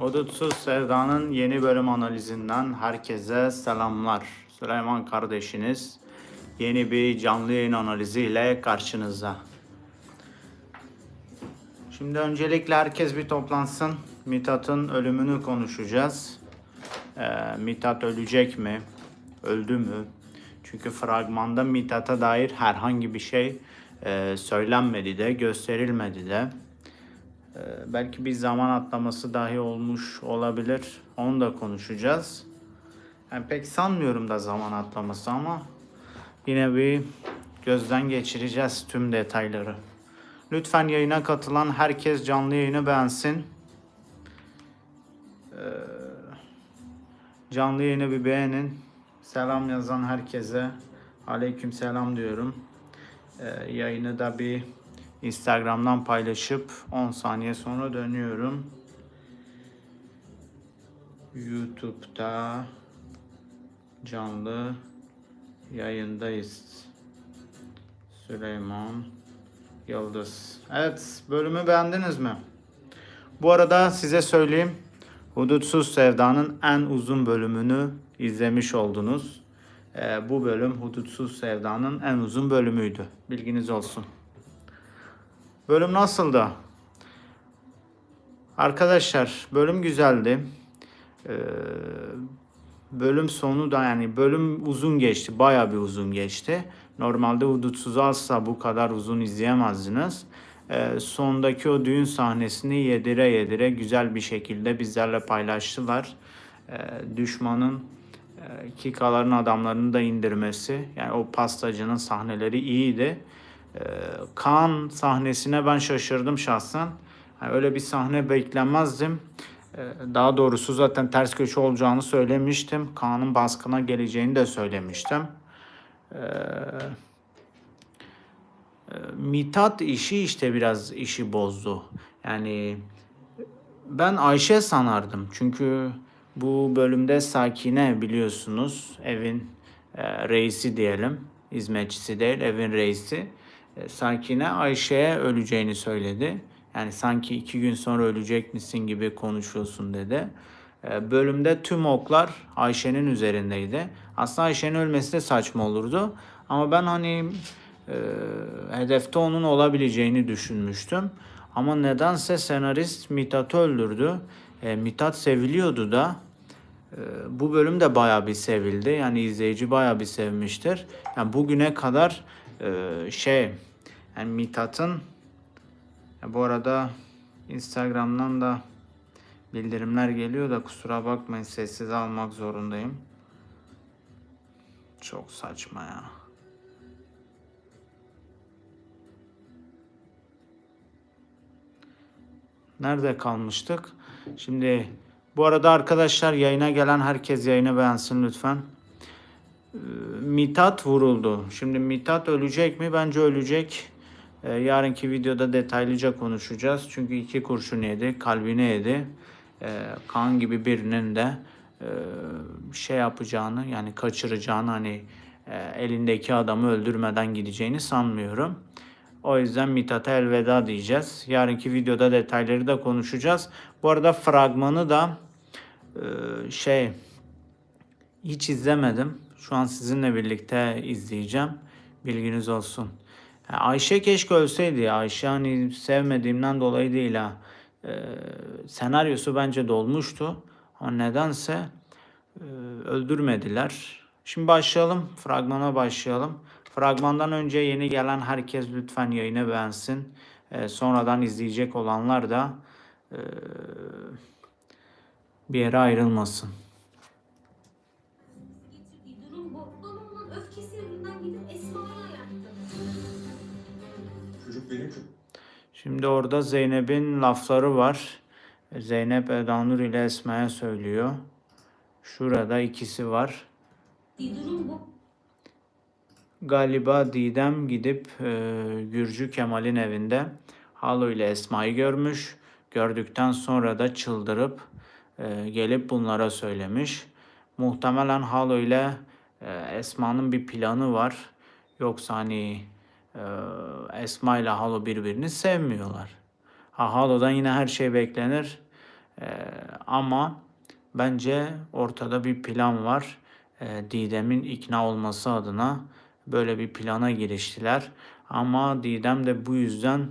Hudutsuz Sevda'nın yeni bölüm analizinden herkese selamlar. Süleyman kardeşiniz yeni bir canlı yayın analiziyle karşınızda. Şimdi öncelikle herkes bir toplansın. Mithat'ın ölümünü konuşacağız. Ee, Mithat ölecek mi? Öldü mü? Çünkü fragmanda Mithat'a dair herhangi bir şey e, söylenmedi de, gösterilmedi de. Ee, belki bir zaman atlaması dahi olmuş olabilir. Onu da konuşacağız. Yani pek sanmıyorum da zaman atlaması ama yine bir gözden geçireceğiz tüm detayları. Lütfen yayına katılan herkes canlı yayını beğensin. Ee, canlı yayını bir beğenin. Selam yazan herkese aleyküm selam diyorum. Ee, yayını da bir Instagram'dan paylaşıp 10 saniye sonra dönüyorum. YouTube'da canlı yayındayız. Süleyman Yıldız. Evet, bölümü beğendiniz mi? Bu arada size söyleyeyim. Hudutsuz Sevda'nın en uzun bölümünü izlemiş oldunuz. Ee, bu bölüm Hudutsuz Sevda'nın en uzun bölümüydü. Bilginiz olsun. Bölüm nasıldı? Arkadaşlar bölüm güzeldi. Ee, bölüm sonu da yani bölüm uzun geçti. Baya bir uzun geçti. Normalde Hudutsuz asla bu kadar uzun izleyemezdiniz. Ee, sondaki o düğün sahnesini yedire yedire güzel bir şekilde bizlerle paylaştılar. Ee, düşmanın e, Kikaların adamlarını da indirmesi yani o pastacının sahneleri iyiydi. Ee, Kaan sahnesine ben şaşırdım şahsen. Yani öyle bir sahne beklemezdim. Ee, Daha doğrusu zaten ters köşe olacağını söylemiştim. Kaan'ın baskına geleceğini de söylemiştim. Ee, e, Mithat işi işte biraz işi bozdu. Yani ben Ayşe sanardım. Çünkü bu bölümde Sakine biliyorsunuz evin e, reisi diyelim. Hizmetçisi değil evin reisi. E, Sakine Ayşe'ye öleceğini söyledi. Yani sanki iki gün sonra ölecek misin gibi konuşuyorsun dedi. E, bölümde tüm oklar Ayşe'nin üzerindeydi. Aslında Ayşe'nin ölmesi de saçma olurdu. Ama ben hani e, hedefte onun olabileceğini düşünmüştüm. Ama nedense senarist Mithat'ı öldürdü. E, Mithat seviliyordu da. E, bu bölüm de bayağı bir sevildi. Yani izleyici bayağı bir sevmiştir. Yani bugüne kadar e, şey yani Mithat'ın bu arada Instagram'dan da bildirimler geliyor da kusura bakmayın sessiz almak zorundayım. Çok saçma ya. Nerede kalmıştık? Şimdi bu arada arkadaşlar yayına gelen herkes yayını beğensin lütfen. Mithat vuruldu. Şimdi Mithat ölecek mi? Bence ölecek. Ee, yarınki videoda detaylıca konuşacağız. Çünkü iki kurşun yedi, kalbine yedi. Ee, kan gibi birinin de e, şey yapacağını yani kaçıracağını hani e, elindeki adamı öldürmeden gideceğini sanmıyorum. O yüzden Mithat'a elveda diyeceğiz. Yarınki videoda detayları da konuşacağız. Bu arada fragmanı da e, şey hiç izlemedim. Şu an sizinle birlikte izleyeceğim. Bilginiz olsun. Ayşe keşke ölseydi. Ayşe hani sevmediğimden dolayı değil ha. Ee, senaryosu bence dolmuştu. Ama nedense e, öldürmediler. Şimdi başlayalım. Fragmana başlayalım. Fragmandan önce yeni gelen herkes lütfen yayını beğensin. Ee, sonradan izleyecek olanlar da e, bir yere ayrılmasın. Şimdi orada Zeynep'in lafları var. Zeynep Edanur ile Esma'ya söylüyor. Şurada ikisi var. Bir durum bu. Galiba Didem gidip e, Gürcü Kemal'in evinde Halo ile Esma'yı görmüş. Gördükten sonra da çıldırıp e, gelip bunlara söylemiş. Muhtemelen Halo ile e, Esma'nın bir planı var. Yoksa hani e, Esma ile Halo birbirini sevmiyorlar. Ha, Halo'dan yine her şey beklenir. Ee, ama bence ortada bir plan var. Ee, Didem'in ikna olması adına böyle bir plana giriştiler. Ama Didem de bu yüzden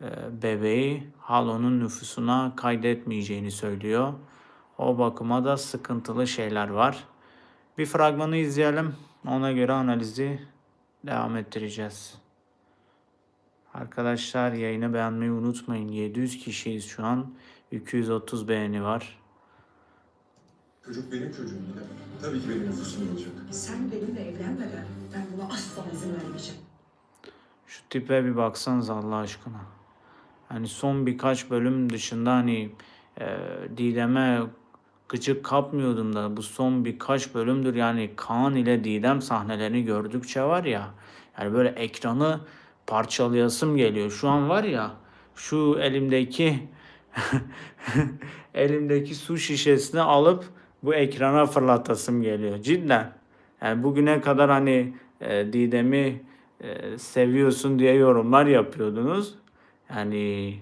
e, bebeği Halo'nun nüfusuna kaydetmeyeceğini söylüyor. O bakıma da sıkıntılı şeyler var. Bir fragmanı izleyelim. Ona göre analizi devam ettireceğiz. Arkadaşlar yayını beğenmeyi unutmayın. 700 kişiyiz şu an. 230 beğeni var. Çocuk benim çocuğum yine. Tabii ki benim nüfusum olacak. Sen benimle evlenmeden ben buna asla izin vermeyeceğim. Şu tipe bir baksanız Allah aşkına. Hani son birkaç bölüm dışında hani e, Didem'e gıcık kapmıyordum da bu son birkaç bölümdür yani Kaan ile Didem sahnelerini gördükçe var ya yani böyle ekranı parçalayasım geliyor. Şu an var ya şu elimdeki elimdeki su şişesini alıp bu ekrana fırlatasım geliyor cidden. Yani bugüne kadar hani e, Didem'i e, seviyorsun diye yorumlar yapıyordunuz. Yani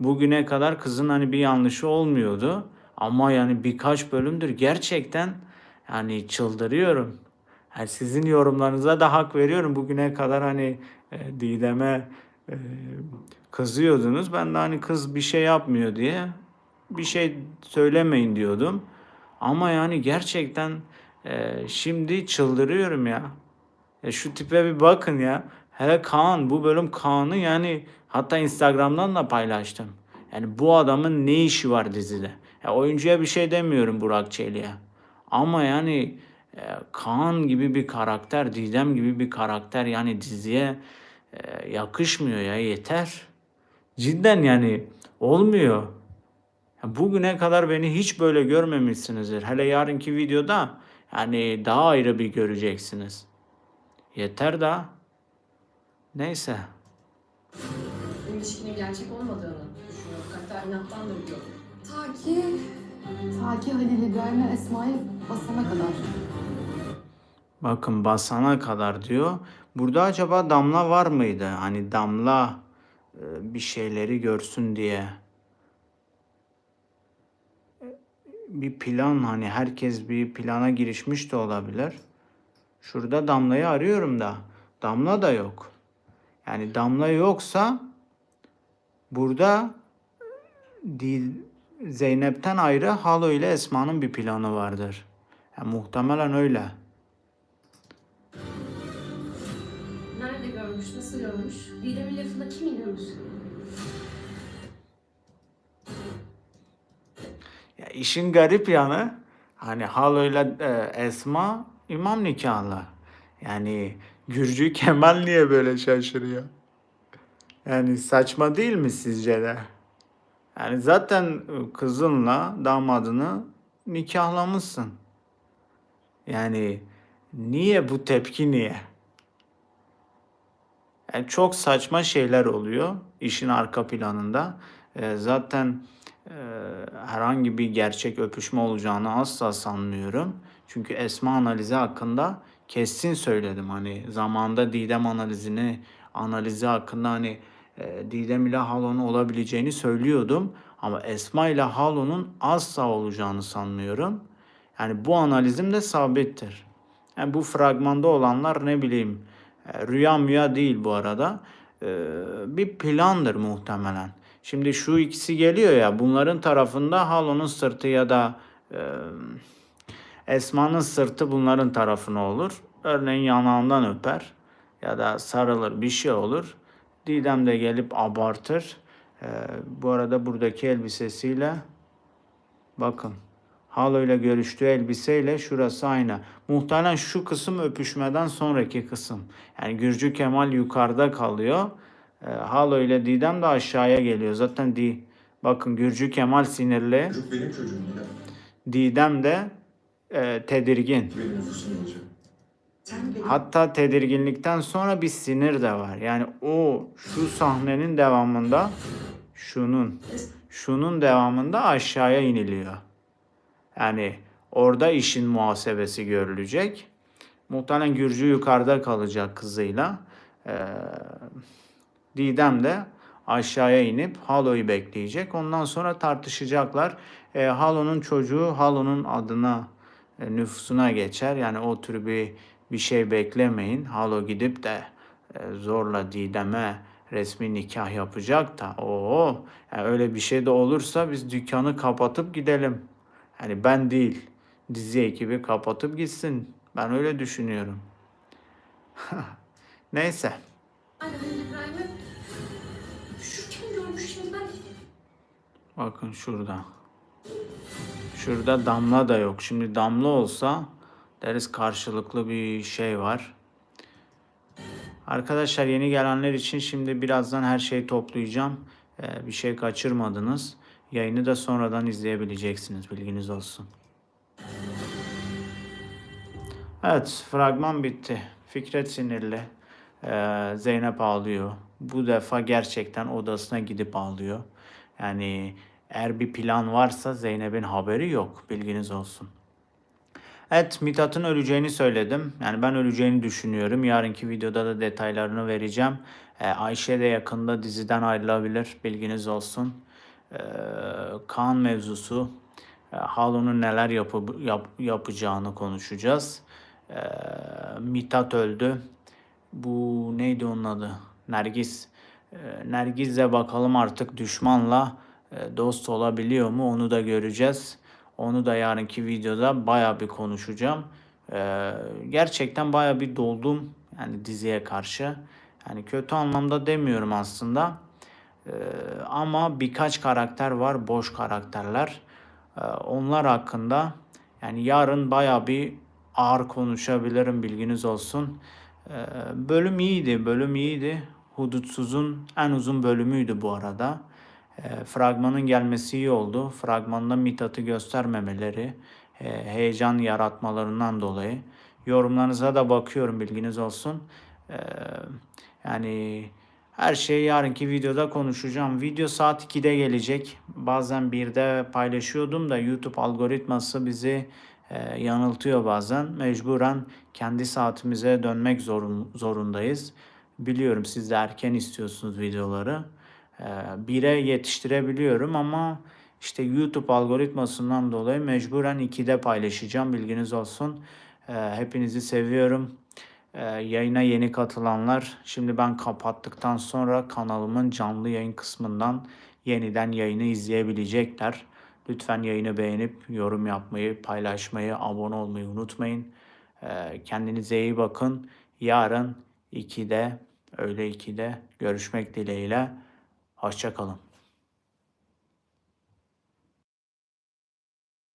bugüne kadar kızın hani bir yanlışı olmuyordu. Ama yani birkaç bölümdür gerçekten yani çıldırıyorum. Yani sizin yorumlarınıza da hak veriyorum. Bugüne kadar hani e, Didem'e e, kızıyordunuz. Ben de hani kız bir şey yapmıyor diye bir şey söylemeyin diyordum. Ama yani gerçekten e, şimdi çıldırıyorum ya. Ya şu tipe bir bakın ya. Hele Kaan bu bölüm Kaan'ı yani hatta Instagram'dan da paylaştım. Yani bu adamın ne işi var dizide? Ya oyuncuya bir şey demiyorum Burak Çelik'e. Ama yani e, Kaan gibi bir karakter, Didem gibi bir karakter yani diziye e, yakışmıyor ya yeter. Cidden yani olmuyor. Ya bugüne kadar beni hiç böyle görmemişsinizdir. Hele yarınki videoda yani daha ayrı bir göreceksiniz. Yeter da. Neyse. Bu ilişkinin gerçek olmadığını düşünüyorduk. Hatta inattan da biliyorduk. Ta ki, ta ki Halil İbrahim'le Esma'yı basana kadar. Bakın basana kadar diyor. Burada acaba Damla var mıydı? Hani Damla e, bir şeyleri görsün diye. Bir plan hani herkes bir plana girişmiş de olabilir. Şurada Damla'yı arıyorum da Damla da yok. Yani Damla yoksa burada Dil Zeynep'ten ayrı Halo ile Esma'nın bir planı vardır. Yani muhtemelen öyle. Görmüş? Didem'in lafına kim inanır? Ya işin garip yanı hani Halo ile e, Esma imam nikahlı. Yani Gürcü Kemal niye böyle şaşırıyor? Yani saçma değil mi sizce de? Yani zaten kızınla damadını nikahlamışsın. Yani niye bu tepki niye? Yani çok saçma şeyler oluyor işin arka planında. E, zaten e, herhangi bir gerçek öpüşme olacağını asla sanmıyorum. Çünkü Esma analizi hakkında kesin söyledim. Hani zamanda Didem analizini analizi hakkında hani e, Didem ile Halo'nun olabileceğini söylüyordum. Ama Esma ile Halo'nun asla olacağını sanmıyorum. Yani bu analizim de sabittir. Yani bu fragmanda olanlar ne bileyim rüya müya değil bu arada. E, bir plandır muhtemelen. Şimdi şu ikisi geliyor ya bunların tarafında Halo'nun sırtı ya da e, Esma'nın sırtı bunların tarafına olur. Örneğin yanağından öper ya da sarılır bir şey olur. Didem de gelip abartır. E, bu arada buradaki elbisesiyle bakın Halo ile görüştüğü elbiseyle şurası aynı. Muhtemelen şu kısım öpüşmeden sonraki kısım. Yani Gürcü Kemal yukarıda kalıyor. E, Halo ile Didem de aşağıya geliyor. Zaten di bakın Gürcü Kemal sinirli. Çocuk benim çocuğum yine. Didem de e, tedirgin. Benim Hatta tedirginlikten sonra bir sinir de var. Yani o şu sahnenin devamında şunun şunun devamında aşağıya iniliyor. Yani orada işin muhasebesi görülecek. Muhtemelen Gürcü yukarıda kalacak kızıyla. Ee, Didem de aşağıya inip Halo'yu bekleyecek. Ondan sonra tartışacaklar. E, Halo'nun çocuğu Halo'nun adına e, nüfusuna geçer. Yani o tür bir bir şey beklemeyin. Halo gidip de e, zorla Didem'e resmi nikah yapacak da o yani öyle bir şey de olursa biz dükkanı kapatıp gidelim. Yani ben değil. Dizi ekibi kapatıp gitsin. Ben öyle düşünüyorum. Neyse. Bakın şurada. Şurada damla da yok. Şimdi damla olsa deriz karşılıklı bir şey var. Arkadaşlar yeni gelenler için şimdi birazdan her şeyi toplayacağım. Ee, bir şey kaçırmadınız. Yayını da sonradan izleyebileceksiniz. Bilginiz olsun. Evet, fragman bitti. Fikret sinirli. Ee, Zeynep ağlıyor. Bu defa gerçekten odasına gidip ağlıyor. Yani eğer bir plan varsa Zeynep'in haberi yok. Bilginiz olsun. Evet Mithat'ın öleceğini söyledim. Yani ben öleceğini düşünüyorum. Yarınki videoda da detaylarını vereceğim. Ee, Ayşe de yakında diziden ayrılabilir. Bilginiz olsun. Ee, Kaan mevzusu. E, Halo'nun neler yapı, yap- yapacağını konuşacağız. Ee, Mithat öldü. Bu neydi onun adı? Nergis. Ee, Nergiz'le bakalım artık düşmanla e, dost olabiliyor mu onu da göreceğiz. Onu da yarınki videoda baya bir konuşacağım. Ee, gerçekten baya bir doldum yani diziye karşı. Yani kötü anlamda demiyorum aslında. Ee, ama birkaç karakter var, boş karakterler. Ee, onlar hakkında yani yarın baya bir ağır konuşabilirim bilginiz olsun. Ee, bölüm iyiydi, bölüm iyiydi. Hudutsuz'un en uzun bölümüydü bu arada. Fragmanın gelmesi iyi oldu. Fragmanda Mithat'ı göstermemeleri, heyecan yaratmalarından dolayı. Yorumlarınıza da bakıyorum bilginiz olsun. Yani her şeyi yarınki videoda konuşacağım. Video saat 2'de gelecek. Bazen 1'de paylaşıyordum da YouTube algoritması bizi e, yanıltıyor bazen. Mecburen kendi saatimize dönmek zorun, zorundayız. Biliyorum siz de erken istiyorsunuz videoları. E, 1'e yetiştirebiliyorum ama işte YouTube algoritmasından dolayı mecburen 2'de paylaşacağım. Bilginiz olsun. E, hepinizi seviyorum. Ee, yayına yeni katılanlar şimdi ben kapattıktan sonra kanalımın canlı yayın kısmından yeniden yayını izleyebilecekler. Lütfen yayını beğenip yorum yapmayı, paylaşmayı, abone olmayı unutmayın. Ee, kendinize iyi bakın. Yarın 2'de, öğle 2'de görüşmek dileğiyle. Hoşçakalın.